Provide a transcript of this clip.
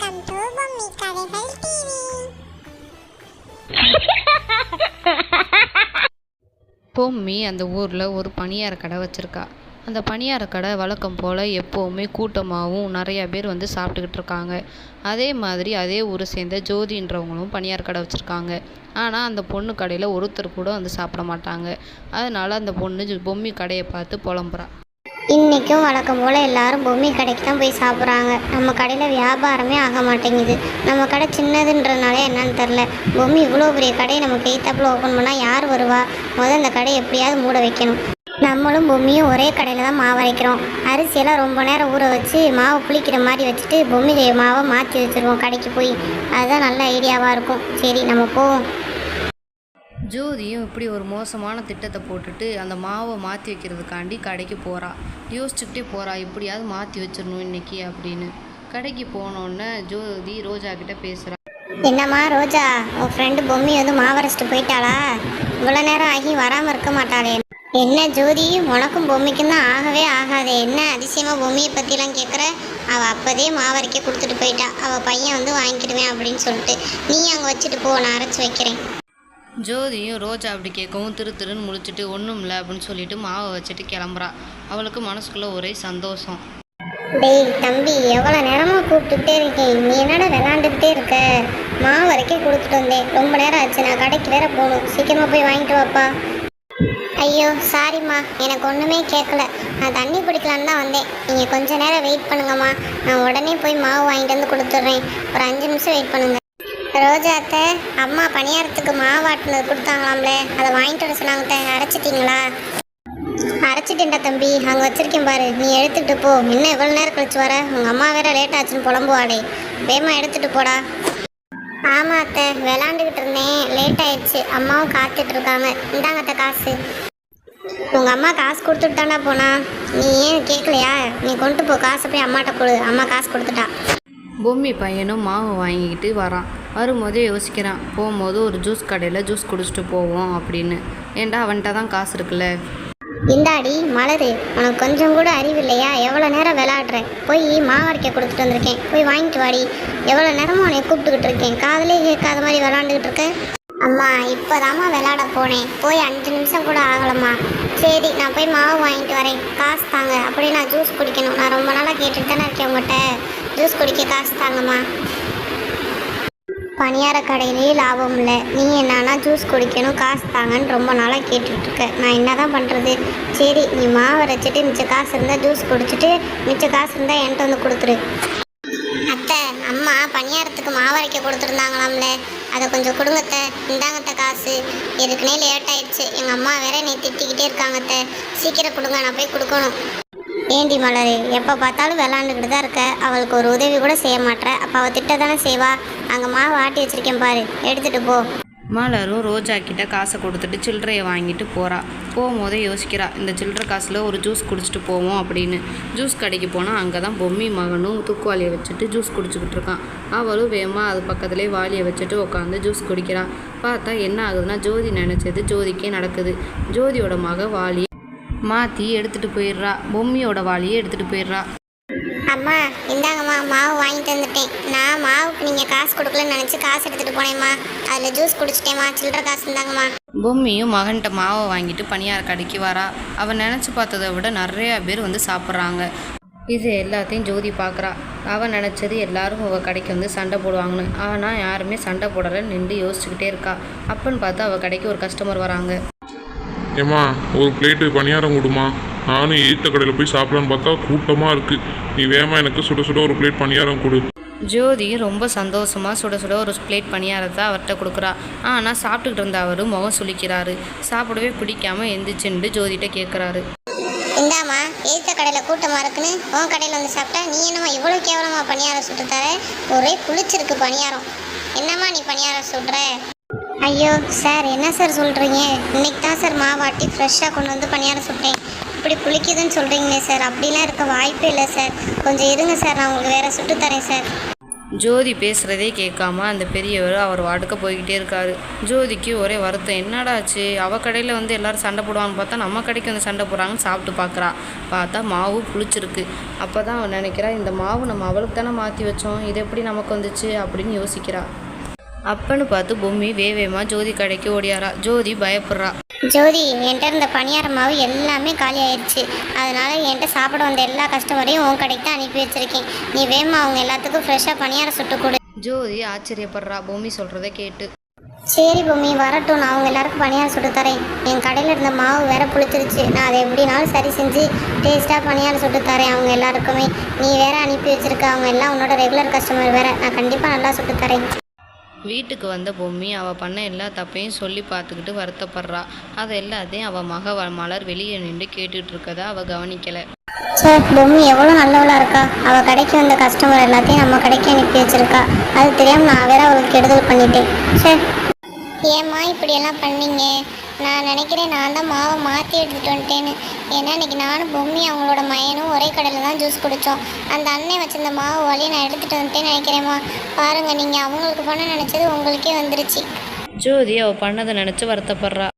Welcome to Bommi கதைகள் TV Bommi அந்த ஊரில் ஒரு பணியார கடை வச்சுருக்கா. அந்த பணியார கடை வழக்கம் போல் எப்போவுமே கூட்டமாகவும் நிறையா பேர் வந்து சாப்பிட்டுக்கிட்டு இருக்காங்க. அதே மாதிரி அதே ஊரை சேர்ந்த ஜோதின்றவங்களும் பணியார கடை வச்சுருக்காங்க. ஆனால் அந்த பொண்ணு கடையில் ஒருத்தர் கூட வந்து சாப்பிட மாட்டாங்க. அதனால் அந்த பொண்ணு பொம்மி கடையை பார்த்து புலம்புறா. இன்றைக்கும் வழக்கம் போல் எல்லாரும் பொம்மி கடைக்கு தான் போய் சாப்பிட்றாங்க. நம்ம கடையில் வியாபாரமே ஆக மாட்டேங்குது. நம்ம கடை சின்னதுன்றதுனால என்னன்னு தெரில பொம்மி இவ்வளோ பெரிய கடையை நம்ம கைத்தாப்பில் ஓப்பன் பண்ணால் யார் வருவா? முதல் அந்த கடையை எப்படியாவது மூட வைக்கணும். நம்மளும் பொம்மியும் ஒரே கடையில் தான் மாவு அரைக்கிறோம். அரிசியெல்லாம் ரொம்ப நேரம் ஊற வச்சு மாவு புளிக்கிற மாதிரி வச்சுட்டு பொம்மி மாவை மாற்றி வச்சுருவோம் கடைக்கு போய். அதுதான் நல்ல ஐடியாவாக இருக்கும். சரி நம்ம போவோம். ஜோதியும் இப்படி ஒரு மோசமான திட்டத்தை போட்டுட்டு அந்த மாவை மாற்றி வைக்கிறதுக்காண்டி கடைக்கு போகிறா யோசிச்சுக்கிட்டே போகிறா எப்படியாவது மாற்றி வச்சிடணும் இன்னைக்கு அப்படின்னு. கடைக்கு போனோன்னே ஜோதி ரோஜா கிட்ட பேசுகிறா என்னம்மா ரோஜா உன் ஃப்ரெண்டு பொம்மி வந்து மாவரைச்சிட்டு போயிட்டாளா? இவ்வளோ நேரம் ஆகி வராமல் இருக்க மாட்டாளே. என்ன ஜோதி உனக்கும் பொம்மிக்கும் தான் ஆகவே ஆகாதே. என்ன அதிசயமா பொம்மியை பற்றிலாம் கேட்குற அவள் அப்போதே மாவரைக்க கொடுத்துட்டு போயிட்டா. அவள் பையன் வந்து வாங்கிக்கிடுவேன் அப்படின்னு சொல்லிட்டு நீ அங்கே வச்சுட்டு போ நான் அரைச்சி வைக்கிறேன். ஜோதியும் ரோஜா அப்படி கேட்கவும் திரு திருன்னு முடிச்சுட்டு ஒன்றும் இல்லை அப்படின்னு சொல்லிட்டு மாவை வச்சுட்டு கிளம்புறா. அவளுக்கு மனசுக்குள்ளே ஒரே சந்தோஷம். டேய் தம்பி எவ்வளோ நேரமாக கூப்பிட்டுக்கிட்டே இருக்கேன். நீ என்னடா விளாண்டுக்கிட்டே இருக்க? மாவு வரைக்கும் கொடுத்துட்டு வந்தேன். ரொம்ப நேரம் ஆச்சு. நான் கடைக்கு வேற போகணும். சீக்கிரமாக போய் வாங்கிட்டு வாப்பா. ஐயோ சாரிம்மா எனக்கு ஒன்றுமே கேட்கல நான் தண்ணி குடிக்கலான்னு தான் வந்தேன். நீங்கள் கொஞ்ச நேரம் வெயிட் பண்ணுங்கம்மா. நான் உடனே போய் மாவு வாங்கிட்டு வந்து கொடுத்துட்றேன். ஒரு அஞ்சு நிமிஷம் வெயிட் பண்ணுங்க. ரோஜா அத்தை அம்மா பணியாரத்துக்கு மாவாட்டினது கொடுத்தாங்களாம்லே கொடுத்தாங்களாம்ல. அதை வாங்கிட்டு வர சொன்னாங்க அரைச்சிட்டிங்களா? அரைச்சிட்டேன்டா தம்பி. அங்கே வச்சிருக்கேன் பாரு. நீ எடுத்துக்கிட்டு போ. இன்னும் எவ்வளோ நேரம் கழிச்சு வர? உங்கள் அம்மா வேற லேட் ஆச்சுன்னு புலம்புவாடே வேகமாக எடுத்துகிட்டு போடா. ஆமாம் அத்தை. விளாண்டுக்கிட்டு இருந்தேன். லேட் ஆயிடுச்சு. அம்மாவும் காத்துட்டு இருக்காங்க. இந்தாங்க அத்தை காசு. உங்கள் அம்மா காசு கொடுத்துட்டு போனா? நீ ஏன் கேட்கலையா நீ கொண்டு போ. காசை போய் அம்மாட்ட கொடு. அம்மா காசு கொடுத்துட்டா. பொம்மி பையனும் மாவு வாங்கிக்கிட்டு வரான். வரும்போதே யோசிக்கிறான் போகும்போது ஒரு ஜூஸ் கடையில் ஜூஸ் குடிச்சிட்டு போவோம் அப்படின்னு. ஏன்டா அவன்கிட்ட தான் காசு இருக்குல்ல? இந்தாடி மலரு உனக்கு கொஞ்சம் கூட அறிவு இல்லையா எவ்வளோ நேரம் விளாடுற போய் மாவரைக்க கொடுத்துட்டு வந்திருக்கேன். போய் வாங்கிட்டு வாடி. எவ்வளோ நேரமும் உன்னை கூப்பிட்டுக்கிட்டு இருக்கேன்? காதலே கேட்காத மாதிரி விளாண்டுக்கிட்டு இருக்க? அம்மா இப்போதாம்மா விளாட போனேன். போய் அஞ்சு நிமிஷம் கூட ஆகலம்மா. சரி நான் போய் மாவு வாங்கிட்டு வரேன். காசு தாங்க. அப்படியே நான் ஜூஸ் குடிக்கணும். நான் ரொம்ப நாளாக கேட்டுட்டு தானே இருக்கேன் உங்கள்கிட்ட ஜூஸ் குடிக்க காசு தாங்கம்மா. பணியார கடையிலேயே லாபம் இல்லை. நீ என்னன்னா ஜூஸ் குடிக்கணும் காசு தாங்கன்னு ரொம்ப நாளாக கேட்டுட்ருக்க. நான் என்ன தான் பண்ணுறது சரி நீ மாவு அரைச்சிட்டு மிச்ச காசு இருந்தால் ஜூஸ் குடிச்சிட்டு மிச்ச காசு இருந்தால் என்கிட்ட வந்து கொடுத்துரு. அத்தை அம்மா பணியாரத்துக்கு மாவு அரைக்க கொடுத்துருந்தாங்களாம்ல. அதை கொஞ்சம் கொடுங்கத்த இந்தாங்கத்த காசு. ஏற்கனவே லேட் ஆயிடுச்சு. எங்கள் அம்மா வேற என்னை திட்டிக்கிட்டே இருக்காங்கத்த சீக்கிரம் கொடுங்க நான் போய் கொடுக்கணும். ஏண்டி மலரு எப்போ பார்த்தாலும் விளாண்டுக்கிட்டு தான் இருக்க. அவளுக்கு ஒரு உதவி கூட செய்ய மாட்டேற. அப்போ அவள் திட்ட தானே செய்வா. அங்கே மாவு ஆட்டி வச்சிருக்கேன் பாரு. எடுத்துகிட்டு போ. மலரும் ரோஜா கிட்ட காசை கொடுத்துட்டு சில்லறையை வாங்கிட்டு போகிறா போகும்போதே யோசிக்கிறா இந்த சில்லறை காசில் ஒரு ஜூஸ் குடிச்சிட்டு போவோம் அப்படின்னு. ஜூஸ் கடைக்கு போனால் அங்கே தான் பொம்மி மகனும் தூக்குவாளியை வச்சுட்டு ஜூஸ் குடிச்சிக்கிட்டு இருக்கான். அவளும் வேகமாக அது பக்கத்துலேயே வாளியை வச்சுட்டு உட்காந்து ஜூஸ் குடிக்கிறான் பார்த்தா என்ன ஆகுதுன்னா ஜோதி நினச்சது ஜோதிக்கே நடக்குது. ஜோதியோட மக வாலி மாற்றி எடுத்துகிட்டு போயிடுறா. பொம்மியோட வாளியை எடுத்துகிட்டு போயிடுறா. அம்மா இந்தாங்கம்மா மாவு வாங்கிட்டு வந்துட்டேன். நான் மாவுக்கு நீங்கள் காசு கொடுக்கலன்னு நினச்சி காசு எடுத்துகிட்டு போனேம்மா. அதில் ஜூஸ் குடிச்சிட்டேம்மா சில்லற காசு இந்தாங்கம்மா. பொம்மியும் மகன்கிட்ட மாவை வாங்கிட்டு பணியார கடைக்கு வரா. அவன் நினச்சி பார்த்ததை விட நிறையா பேர் வந்து சாப்பிட்றாங்க. இது எல்லாத்தையும் ஜோதி பார்க்குறா. அவன் நினச்சது எல்லாரும் அவள் கடைக்கு வந்து சண்டை போடுவாங்கன்னு. ஆனால் யாருமே சண்டை போடலை நின்று யோசிச்சுக்கிட்டே இருக்கா. அப்பன்னு பார்த்து அவள் கடைக்கு ஒரு கஸ்டமர் வராங்க. ஏம்மா ஒரு பிளேட்டு பணியாரம் கொடுமா. நானும் ஈத்த கடையில் போய் சாப்பிடலான்னு பார்த்தா கூட்டமாக இருக்குது நீ வேமா எனக்கு சுட சுட ஒரு பிளேட் பணியாரம் கொடு. ஜோதி ரொம்ப சந்தோஷமாக சுட சுட ஒரு பிளேட் பணியாரத்தை அவர்கிட்ட கொடுக்குறா. ஆனால் சாப்பிட்டுக்கிட்டு இருந்த அவர் முகம் சுளிக்கிறாரு. சாப்பிடவே பிடிக்காம எந்திரிச்சுண்டு ஜோதிகிட்ட கேட்குறாரு இந்தாம்மா ஏத்த கடையில் கூட்டமாக இருக்குன்னு உன் கடையில் வந்து சாப்பிட்டா நீ என்னம்மா இவ்வளோ கேவலமாக பணியாரம் சுட்டு தர? ஒரே புளிச்சிருக்கு பணியாரம். என்னம்மா நீ பணியாரம் சுடுற? ஐயோ சார் என்ன சார் சொல்கிறீங்க இன்னைக்கு தான் சார் மாவாட்டி ஃப்ரெஷ்ஷாக கொண்டு வந்து பணியாரம் சுட்டேன். இப்படி புளிக்குதுன்னு சொல்கிறீங்களே சார் அப்படிலாம் இருக்க வாய்ப்பே இல்லை சார். கொஞ்சம் இருங்க சார் நான் உங்களுக்கு வேறு சுட்டு தரேன் சார். ஜோதி பேசுகிறதே கேட்காம அந்த பெரியவர் அவர் வாடுக்க போய்கிட்டே இருக்காரு. ஜோதிக்கு ஒரே வருத்தம் என்னடாச்சு அவ கடையில் வந்து எல்லாரும் சண்டை போடுவான்னு பார்த்தா நம்ம கடைக்கு வந்து சண்டை போடுறாங்கன்னு சாப்பிட்டு பார்க்குறா. பார்த்தா மாவு புளிச்சிருக்கு. அப்போ தான் அவன் நினைக்கிறா இந்த மாவு நம்ம அவளுக்கு தானே மாற்றி வச்சோம் இது எப்படி நமக்கு வந்துச்சு? அப்படின்னு யோசிக்கிறா. அப்பன்னு பார்த்து பொம்மி வேவேமா ஜோதி கடைக்கு ஓடியாரா. ஜோதி பயப்படுறா. ஜோதி என்கிட்ட இருந்த பணியார மாவு எல்லாமே காலி ஆயிடுச்சு. அதனால என்கிட்ட சாப்பிட வந்த எல்லா கஸ்டமரையும் உன் கடைக்கு தான் அனுப்பி வச்சிருக்கேன். நீ வேமா அவங்க எல்லாத்துக்கும் ஃப்ரெஷ்ஷாக பணியாரம் சுட்டு கொடு. ஜோதி ஆச்சரியப்படுறா. பொம்மி சொல்கிறத கேட்டு. சரி பொம்மி வரட்டும். நான் அவங்க எல்லாருக்கும் பணியாரம் சுட்டு தரேன். என் கடையில் இருந்த மாவு வேற புளிச்சிருச்சு நான் அதை எப்படினாலும் சரி செஞ்சு டேஸ்ட்டாக பணியாரம் சுட்டு தரேன் அவங்க எல்லாருக்குமே. நீ வேற அனுப்பி வச்சிருக்க அவங்க எல்லாம் உன்னோட ரெகுலர் கஸ்டமர் வேற. நான் கண்டிப்பாக நல்லா சுட்டு தரேன். வீட்டுக்கு வந்த பொம்மி அவள் பண்ண எல்லா தப்பையும் சொல்லி பார்த்துக்கிட்டு வருத்தப்படுறா. அதை எல்லாத்தையும் அவள் மக மலர் வெளியே நின்று கேட்டுட்டு இருக்கதா அவள் கவனிக்கலை. சே பொம்மி எவ்வளோ நல்லவளாக இருக்கா? அவள் கடைக்கு வந்த கஸ்டமர் எல்லாத்தையும் நம்ம கடைக்கு அனுப்பி வச்சிருக்கா. அது தெரியாமல் நான் வேற அவளுக்கு கெடுதல் பண்ணிட்டேன். சே. ஏம்மா இப்படியெல்லாம் பண்ணீங்க? நான் நினைக்கிறேன் நான் தான் மாவை மாற்றி எடுத்துட்டு வந்துட்டேன்னு. ஏன்னா இன்றைக்கி நானும் பொம்மி அவங்களோட மயனும் ஒரே கடையில் தான் ஜூஸ் குடித்தோம் அந்த அண்ணன் வச்சிருந்த மாவு வழியை நான் எடுத்துகிட்டு வந்துட்டேன்னு நினைக்கிறேம்மா. பாருங்கள் நீங்கள் அவங்களுக்கு பண்ண நினச்சது உங்களுக்கே வந்துருச்சு. ஜோதி அவள் பண்ணதை நினச்சி வருத்தப்படுறா.